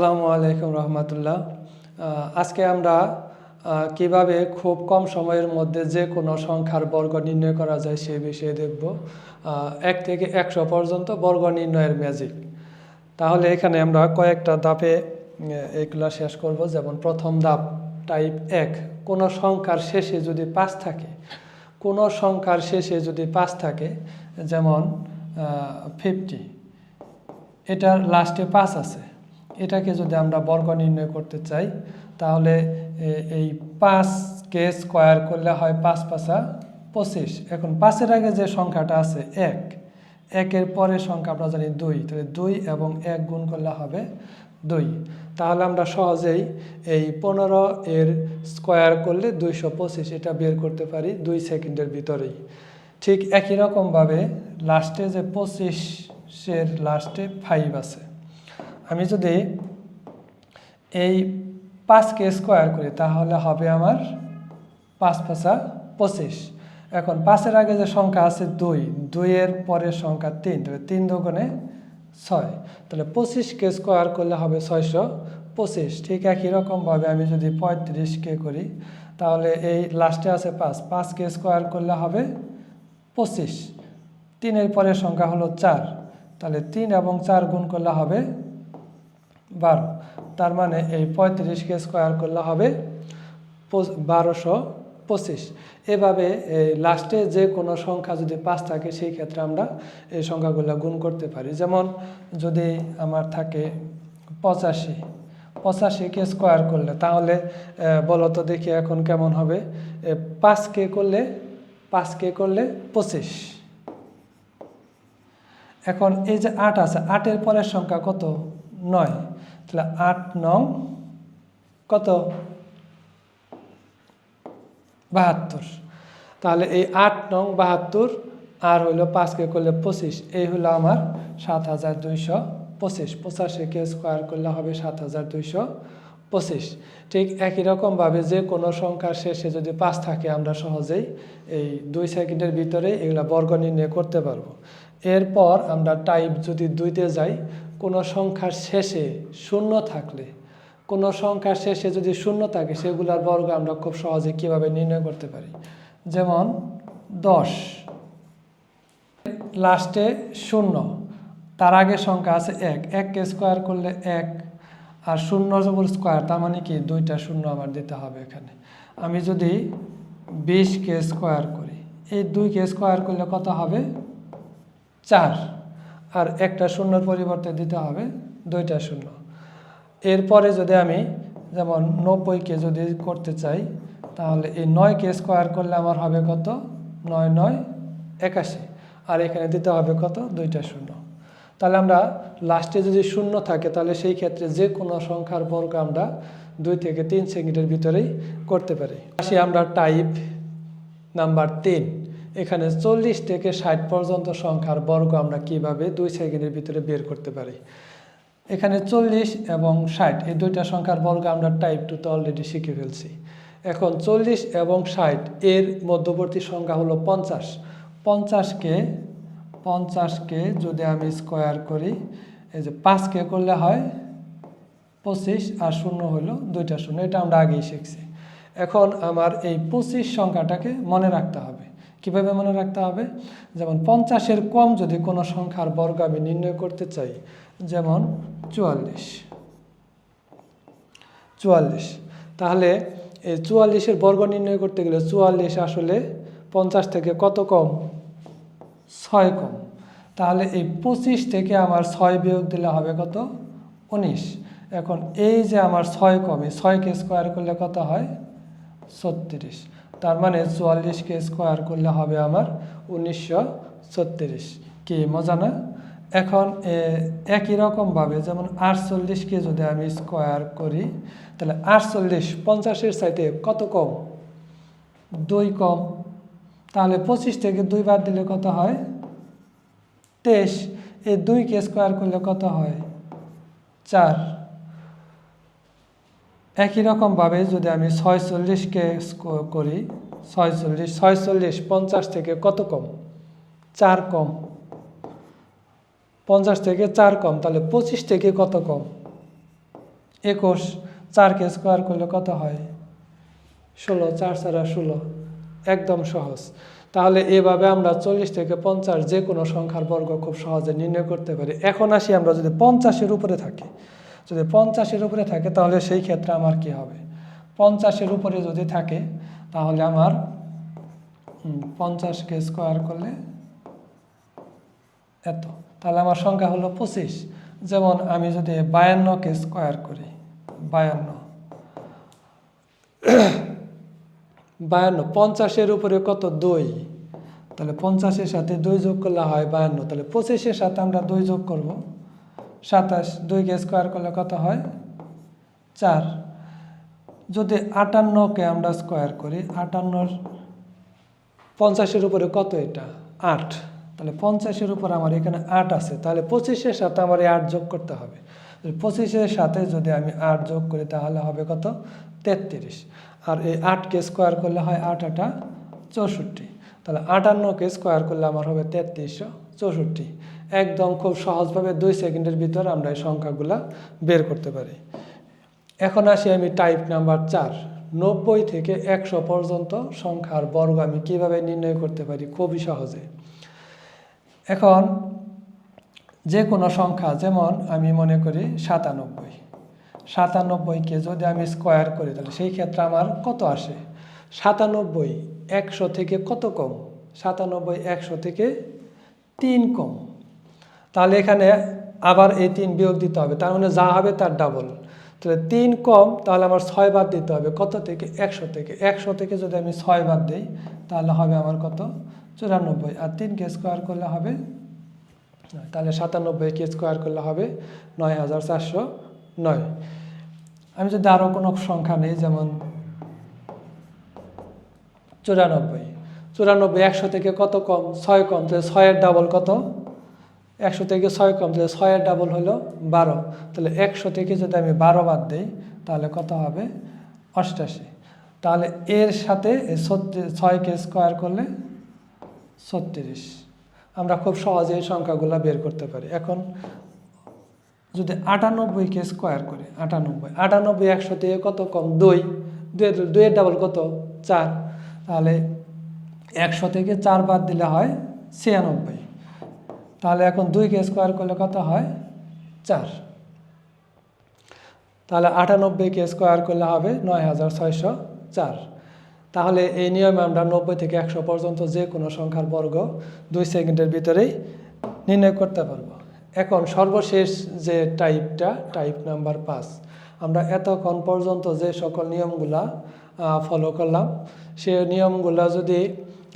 আসসালামু আলাইকুম রহমতুল্লাহ। আজকে আমরা কীভাবে খুব কম সময়ের মধ্যে যে কোনো সংখ্যার বর্গ নির্ণয় করা যায় সে বিষয়ে দেখব। এক থেকে একশো পর্যন্ত বর্গ নির্ণয়ের ম্যাজিক। তাহলে এখানে আমরা কয়েকটা ধাপে এগুলা শেষ করব। যেমন প্রথম ধাপ টাইপ এক, কোনো সংখ্যার শেষে যদি পাঁচ থাকে, কোনো সংখ্যার শেষে যদি পাঁচ থাকে, যেমন ফিফটি এটার লাস্টে পাঁচ আছে। এটাকে যদি আমরা বর্গ নির্ণয় করতে চাই, তাহলে এই পাঁচকে স্কোয়ার করলে হয় পাঁচ পাঁচা পঁচিশ। এখন পাঁচের আগে যে সংখ্যাটা আছে, এক, একের পরের সংখ্যা আমরা জানি দুই, তাহলে দুই এবং এক গুণ করলে হবে দুই। তাহলে আমরা সহজেই এই পনেরো এর স্কোয়ার করলে দুইশো পঁচিশ, এটা বের করতে পারি দুই সেকেন্ডের ভিতরেই। ঠিক একই রকমভাবে লাস্টে যে পঁচিশের লাস্টে ফাইভ আছে। আমি যদি এই পাঁচকে স্কোয়ার করি, তাহলে হবে আমার পাঁচ পাঁচা পঁচিশ। এখন পাঁচের আগে যে সংখ্যা আছে দুই, দুইয়ের পরের সংখ্যা তিন, তাহলে তিন দোকানে ছয়। তাহলে পঁচিশকে স্কোয়ার করলে হবে ছয়শো পঁচিশ। ঠিক একই রকমভাবে আমি যদি পঁয়ত্রিশকে করি, তাহলে এই লাস্টে আছে পাঁচ। পাঁচকে স্কোয়ার করলে হবে পঁচিশ। তিনের পরের সংখ্যা হলো চার। তাহলে তিন এবং চার গুণ করলে হবে বারো। তার মানে এই পঁয়ত্রিশকে স্কোয়ার করলে হবে বারোশো পঁচিশ। এভাবে এই লাস্টে যে কোনো সংখ্যা যদি পাঁচ থাকে, সেই ক্ষেত্রে আমরা এই সংখ্যাগুলো গুণ করতে পারি। যেমন যদি আমার থাকে পঁচাশি পঁচাশিকে স্কোয়ার করলে, তাহলে বলো তো দেখি এখন কেমন হবে। পাঁচকে করলে পাঁচকে করলে পঁচিশ। এখন এই যে আট আছে, আটের পরের সংখ্যা কত? নয়। তাহলে আট নং, কত? বাহাত্তর। তাহলে এই আট নং বাহাত্তর আর হইল পাঁচকে করলে পঁচিশ, এই হলো আমার সাত হাজার দুইশো পঁচিশ। পঁচাশিকে স্কোয়ার করলে হবে সাত হাজার দুইশো পঁচিশ। ঠিক একই রকমভাবে যে কোনো সংখ্যার শেষে যদি পাঁচ থাকে, আমরা সহজেই এই দুই সেকেন্ডের ভিতরে এগুলা বর্গ নির্ণয় করতে পারব। এরপর আমরা টাইপ যদি দুইতে যাই কোনো সংখ্যার শেষে শূন্য থাকলে, কোনো সংখ্যার শেষে যদি শূন্য থাকে, সেগুলোর বর্গ আমরা খুব সহজে কীভাবে নির্ণয় করতে পারি? যেমন দশ, লাস্টে শূন্য, তার আগে সংখ্যা আছে এক এককে স্কোয়ার করলে এক, আর শূন্য যখন স্কোয়ার, তার মানে কি? দুইটা শূন্য আমার দিতে হবে এখানে। আমি যদি বিশকে স্কোয়ার করি, এই দুইকে স্কোয়ার করলে কত হবে? চার। আর একটা শূন্যর পরিবর্তে দিতে হবে দুইটা শূন্য। এরপরে যদি আমি যেমন নব্বইকে যদি করতে চাই, তাহলে এই নয়কে স্কোয়ার করলে আমার হবে কত? নয় নয়, একাশি। আর এখানে দিতে হবে কত? দুইটা শূন্য। তাহলে আমরা লাস্টে যদি শূন্য থাকে, তাহলে সেই ক্ষেত্রে যে কোনো সংখ্যার বর্গ আমরা দুই থেকে তিন সেকেন্ডের ভিতরেই করতে পারি। আসি আমরা টাইপ নাম্বার তিন। এখানে চল্লিশ থেকে ষাট পর্যন্ত সংখ্যার বর্গ আমরা কীভাবে দুই সেকেন্ডের ভিতরে বের করতে পারি? এখানে চল্লিশ এবং ষাট, এই দুইটা সংখ্যার বর্গ আমরা টাইপ টু তো অলরেডি শিখে ফেলছি। এখন চল্লিশ এবং ষাট এর মধ্যবর্তী সংখ্যা হলো পঞ্চাশ। পঞ্চাশকে পঞ্চাশকে যদি আমি স্কোয়ার করি, এই যে পাঁচকে করলে হয় পঁচিশ আর শূন্য হলো দুইটা শূন্য, এটা আমরা আগেই শিখছি। এখন আমার এই পঁচিশ সংখ্যাটাকে মনে রাখতে হবে। কীভাবে মনে রাখতে হবে? যেমন পঞ্চাশের কম যদি কোনো সংখ্যার বর্গ আমি নির্ণয় করতে চাই, যেমন চুয়াল্লিশ। চুয়াল্লিশ। তাহলে এই চুয়াল্লিশের বর্গ নির্ণয় করতে গেলে চুয়াল্লিশ আসলে পঞ্চাশ থেকে কত কম? ছয় কম। তাহলে এই পঁচিশ থেকে আমার ছয় বিয়োগ দিলে হবে কত? উনিশ। এখন এই যে আমার ছয় কম ছয়কে স্কোয়ার করলে কত হয়? ছত্রিশ। তার মানে চুয়াল্লিশকে স্কোয়ার করলে হবে আমার উনিশশো ছত্রিশ। কি, মজা না? এখন একই রকমভাবে যেমন আটচল্লিশকে যদি আমি স্কোয়ার করি, তাহলে আটচল্লিশ পঞ্চাশের সাইডে কত কম? দুই কম। তাহলে পঁচিশ থেকে দুই বাদ দিলে কত হয়? তেইশ। এই দুইকে স্কোয়ার করলে কত হয়? চার। একই রকমভাবে যদি আমি ছয়চল্লিশকে করি, ছয়চল্লিশ ছয়চল্লিশ, পঞ্চাশ থেকে কত কম? চার কম। পঞ্চাশ থেকে চার কম, তাহলে পঁচিশ থেকে কত কম? একুশ চারকে স্কোয়ার করলে কত হয়? ষোলো, চার ছাড়া ষোলো, একদম সহজ। তাহলে এভাবে আমরা চল্লিশ থেকে পঞ্চাশ যে কোনো সংখ্যার বর্গ খুব সহজে নির্ণয় করতে পারি। এখন আসি আমরা যদি পঞ্চাশের উপরে থাকি। যদি পঞ্চাশের উপরে থাকে, তাহলে সেই ক্ষেত্রে আমার কি হবে? পঞ্চাশের উপরে যদি থাকে, তাহলে আমার পঞ্চাশকে স্কোয়ার করলে এত। তাহলে আমার সংখ্যা হলো পঁচিশ। যেমন আমি যদি বায়ান্নকে স্কোয়ার করি, বায়ান্ন। বায়ান্ন, পঞ্চাশের উপরে কত? দুই। তাহলে পঞ্চাশের সাথে দুই যোগ করলে হয় বায়ান্ন। তাহলে পঁচিশের সাথে আমরা দুই যোগ করব। সাতাশ দুইকে স্কোয়ার করলে কত হয়? চার। যদি আটান্নকে আমরা স্কোয়ার করি, আটান্নর পঞ্চাশের উপরে কত এটা? আট। তাহলে পঞ্চাশের উপর আমার এখানে আট আছে। তাহলে পঁচিশের সাথে আমার এই আট যোগ করতে হবে। পঁচিশের সাথে যদি আমি আট যোগ করি, তাহলে হবে কত? তেত্রিশ। আর এই আটকে স্কোয়ার করলে হয় আট আটা চৌষট্টি। তাহলে আটান্নকে স্কোয়ার করলে আমার হবে তেত্রিশশো চৌষট্টি। একদম খুব সহজভাবে দুই সেকেন্ডের ভিতর আমরা এই সংখ্যাগুলা বের করতে পারি। এখন আসি আমি টাইপ নাম্বার চার। নব্বই থেকে একশো পর্যন্ত সংখ্যার বর্গ আমি কীভাবে নির্ণয় করতে পারি? খুবই সহজে। এখন যে কোনো সংখ্যা, যেমন আমি মনে করি সাতানব্বই। সাতানব্বইকে যদি আমি স্কোয়ার করি, তাহলে সেই ক্ষেত্রে আমার কত আসে? সাতানব্বই একশো থেকে কত কম? সাতানব্বই একশো থেকে তিন কম। তাহলে এখানে আবার এই তিন বিয়োগ দিতে হবে, তার মানে যা হবে তার ডাবল তাহলে তিন কম, তাহলে আমার ছয় বাদ দিতে হবে, কত থেকে? একশো থেকে। একশো থেকে যদি আমি ছয় বাদ দিই, তাহলে হবে আমার কত? চুরানব্বই। আর তিনকে স্কোয়ার করলে হবে তাহলে সাতানব্বইকে স্কোয়ার করলে হবে নয় হাজার চারশো নয়। আমি যদি আরও কোনো সংখ্যা নেই, যেমন চুরানব্বই। চুরানব্বই একশো থেকে কত কম? ছয় কম, তাহলে ছয়ের ডাবল কত? একশো থেকে ছয় কম, তাহলে ছয়ের ডাবল হলো বারো। তাহলে একশো থেকে যদি আমি বারো বাদ দিই, তাহলে কত হবে? অষ্টাশি। তাহলে এর সাথে ছয়কে স্কোয়ার করলে ছত্রিশ। আমরা খুব সহজে এই সংখ্যাগুলো বের করতে পারি। এখন যদি আটানব্বইকে স্কোয়ার করি, আটানব্বই। আটানব্বই একশো থেকে কত কম? দুই। দুই দুইয়ের ডাবল কত? চার। তাহলে একশো থেকে চার বাদ দিলে হয় ছিয়ানব্বই। তাহলে এখন দুইকে স্কোয়ার করলে কত হয়? চার। তাহলে আটানব্বইকে স্কোয়ার করলে হবে নয় হাজার ছয়শো চার। তাহলে এই নিয়মে আমরা নব্বই থেকে একশো পর্যন্ত যে কোনো সংখ্যার বর্গ দুই সেকেন্ডের ভিতরেই নির্ণয় করতে পারব। এখন সর্বশেষ যে টাইপটা, টাইপ নাম্বার পাঁচ, আমরা এতক্ষণ পর্যন্ত যে সকল নিয়মগুলা ফলো করলাম সে নিয়মগুলো যদি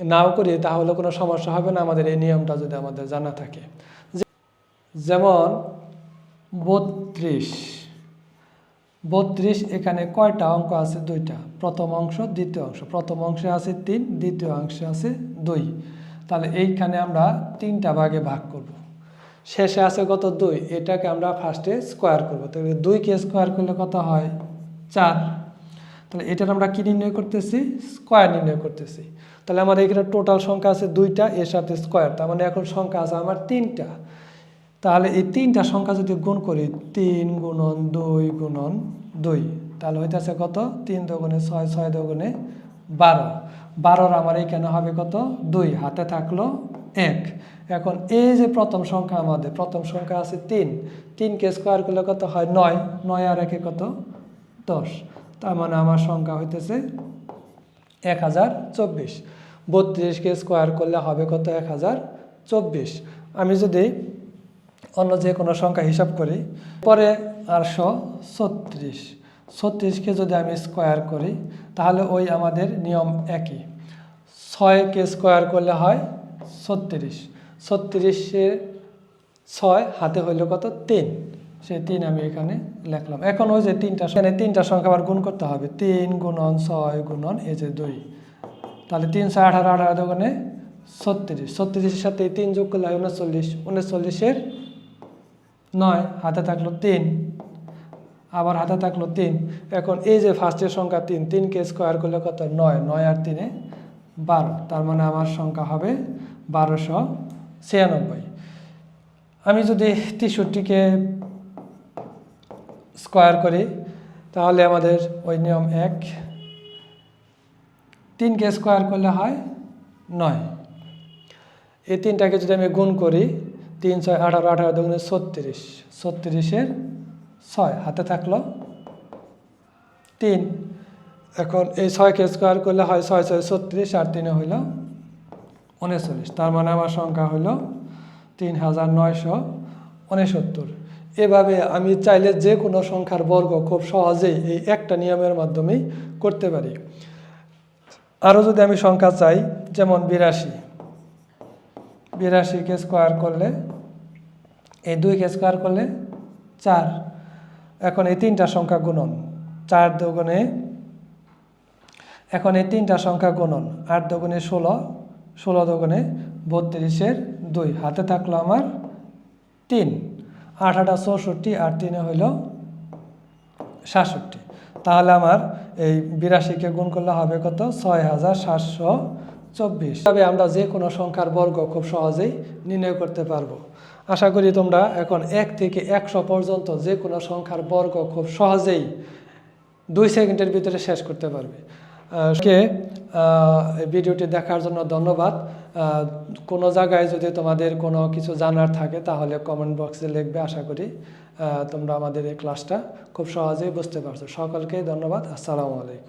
নাও করি, তাহলে কোনো সমস্যা হবে না। আমাদের এই নিয়মটা যদি আমাদের জানা থাকে। যেমন বত্রিশ। বত্রিশ এখানে কয়টা অঙ্ক আছে? দুইটা। প্রথম অংশ, দ্বিতীয় অংশ। প্রথম অংশে আছে তিন, দ্বিতীয় অংশে আছে দুই। তাহলে এইখানে আমরা তিনটা ভাগে ভাগ করব। শেষে আছে কত? দুই। এটাকে আমরা ফার্স্টে স্কোয়ার করব। তাহলে দুইকে স্কোয়ার করলে কত হয়? চার। তাহলে এটার আমরা কি নির্ণয় করতেছি? স্কোয়ার নির্ণয় করতেছি। তাহলে আমার এখানে টোটাল সংখ্যা আছে দুইটা, এর সাথে স্কোয়ার। তার মানে এখন সংখ্যা আছে আমার তিনটা। তাহলে এই তিনটা সংখ্যা যদি গুণ করি, তিন গুণন দুই গুণন দুই, তাহলে হইতেছে কত? তিন দগুণে ছয় ছয় দগুণে বারো। বারোর আমার এইখানে হবে কত? দুই, হাতে থাকল এক। এখন এই যে প্রথম সংখ্যা আমাদের, প্রথম সংখ্যা আছে তিন। তিনকে স্কোয়ার করলে কত হয়? নয়। নয় আর একে কত? দশ। তার মানে আমার সংখ্যা হইতেছে এক হাজার চব্বিশ। বত্রিশকে স্কোয়ার করলে হবে কত? এক হাজার চব্বিশ। আমি যদি অন্য যে কোনো সংখ্যা হিসাব করি, পরে আটশো ছত্রিশ। ছত্রিশকে যদি আমি স্কোয়ার করি, তাহলে ওই আমাদের নিয়ম একই। ছয়কে স্কোয়ার করলে হয় ছত্রিশ। ছত্রিশে ছয় হাতে হইল কত? তিন। সেই তিন আমি এখানে লিখলাম। এখন ওই যে তিনটা এখানে তিনটা সংখ্যা আবার গুণ করতে হবে। তিন গুণন ছয় গুণন এই যে দুই। তাহলে তিন ছয় আঠারো আঠারো দোকানে ছত্রিশ। ছত্রিশের সাথে তিন যোগ করলে হয় উনচল্লিশ। উনচল্লিশের নয়, হাতে থাকল তিন। আবার হাতে থাকল তিন। এখন এই যে ফার্স্টের সংখ্যা তিন, তিনকে স্কোয়ার করলে কত? নয়। নয় আর তিনে বারো। তার মানে আমার সংখ্যা হবে বারোশো ছিয়ানব্বই। আমি যদি তেষট্টিকে স্কোয়ার করি, তাহলে আমাদের ওই নিয়ম এক। তিনকে স্কোয়ার করলে হয় নয়। এই তিনটাকে যদি আমি গুণ করি, তিন, ছয়, আঠারো আঠারো দুগুণে ছত্রিশ। ছত্রিশের ছয়, হাতে থাকল তিন। এখন এই ছয়কে স্কোয়ার করলে হয় ছয় ছয়, ছত্রিশ, আর তিনে হইল উনচল্লিশ। তার মানে আমার সংখ্যা হইল তিন হাজার নয়শো উনসত্তর। এভাবে আমি চাইলে যে কোনো সংখ্যার বর্গ খুব সহজেই এই একটা নিয়মের মাধ্যমেই করতে পারি। আরও যদি আমি সংখ্যা চাই, যেমন বিরাশি। বিরাশিকে স্কোয়ার করলে, এই দুইকে স্কোয়ার করলে চার। এখন এই তিনটা সংখ্যা গুণন, চার দুগুণে, এখন এই তিনটা সংখ্যা গুণন, আট দুগুণে ষোলো ষোলো দুগুণে বত্রিশের দুই। হাতে থাকল আমার তিন। আট আটা চৌষট্টি, আর তিনে হইল সাতষট্টি। তাহলে আমার এই বিরাশিকে গুণ করলে হবে কত? ছয় হাজার সাতশো চব্বিশ। তবে আমরা যে কোনো সংখ্যার বর্গ খুব সহজেই নির্ণয় করতে পারব। আশা করি তোমরা এখন এক থেকে একশো পর্যন্ত যে কোনো সংখ্যার বর্গ খুব সহজেই দুই সেকেন্ডের ভিতরে শেষ করতে পারবে। কে ভিডিওটি দেখার জন্য ধন্যবাদ। কোনো জায়গায় যদি তোমাদের কোনো কিছু জানার থাকে, তাহলে কমেন্ট বক্সে লিখবে, আশা করি তোমরা আমাদের এই ক্লাসটা খুব সহজেই বুঝতে পারছ। সকলকেই ধন্যবাদ। আসসালামু আলাইকুম।